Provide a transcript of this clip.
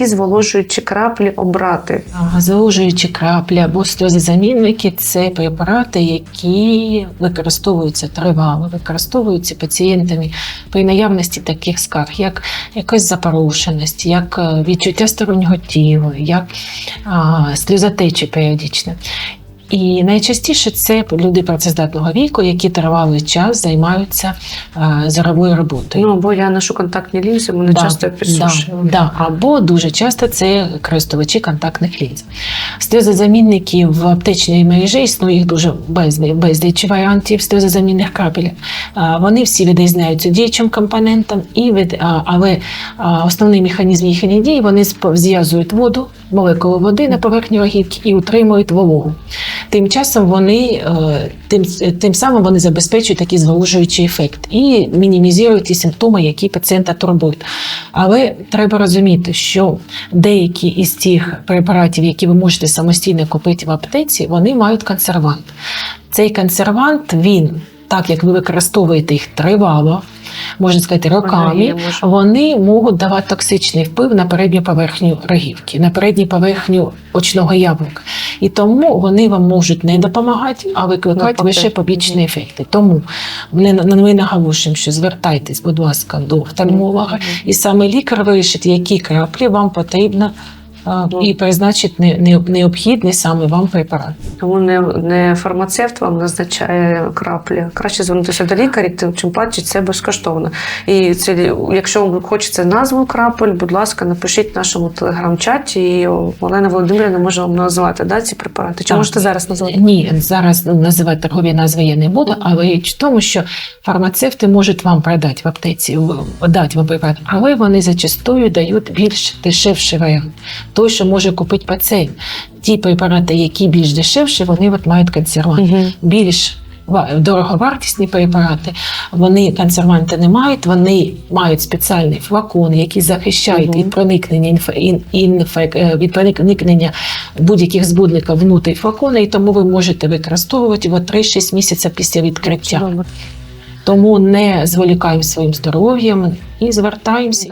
які зволожуючі краплі обрати? Зволожуючі краплі або сльозозамінники це препарати, які використовуються тривало, використовуються пацієнтами при наявності таких скарг, як якась запорушеність, як е, відчуття стороннього тіла, як а, сльозотечі періодичне. І найчастіше це люди працездатного віку, які тривалий час займаються е, зоровою роботою. Ну або я ношу контактні лінзи, мене часто підсушує. Да, да. Або дуже часто це користувачі контактних лінз. Сльозозамінники в аптечній мережі існує їх дуже безліч, варіантів сльозозамінних крапель. А, Вони всі відрізняються діючим компонентом, і від, але основний механізм їхньої дії вони зв'язують воду, молекули води на поверхні рогівки і утримують вологу. Тим часом вони е, тим, тим самим вони забезпечують такий зволожуючий ефект і мінімізують ті симптоми, які пацієнта турбують. Але треба розуміти, що деякі із тих препаратів, які ви можете самостійно купити в аптеці, вони мають консервант. Цей консервант, він, так як ви використовуєте їх тривало, можна сказати, роками, вони можуть давати токсичний вплив на передню поверхню рогівки, на передню поверхню очного яблука. І тому вони вам можуть не допомагати, а викликати лише побічні ефекти. Тому ми наголошуємо, що звертайтесь, будь ласка, до офтальмолога, і саме лікар вирішить, які краплі вам потрібно. А, І призначить не- не- необхідний саме вам препарат. Тому не, не фармацевт вам назначає краплі. Краще звернутися до лікаря, тим чим платять це безкоштовно. І це, якщо вам хочеться назву крапель, будь ласка, напишіть в нашому телеграм-чаті, і Олена Володимирівна може вам назвати да, ці препарати. Чи Так. можете зараз назвати? Ні, зараз ну, називати торгові назви я не буду, але річ в тому, що фармацевти можуть вам продати в аптеці, дати вам препарат, але вони зачастую дають більш дешевший варіант. Той, що може купити пацієнт. Ті препарати, які більш дешевші, вони от мають консервант. Мгм. Більш дороговартісні препарати, вони консерванти не мають, вони мають спеціальний флакон, який захищають від проникнення інфе, ін, інфек- е, від проникнення будь-яких збудників внутрі флакона, і тому ви можете використовувати його 3-6 місяців після відкриття. Тому не зволікаємо своїм здоров'ям і звертаємося.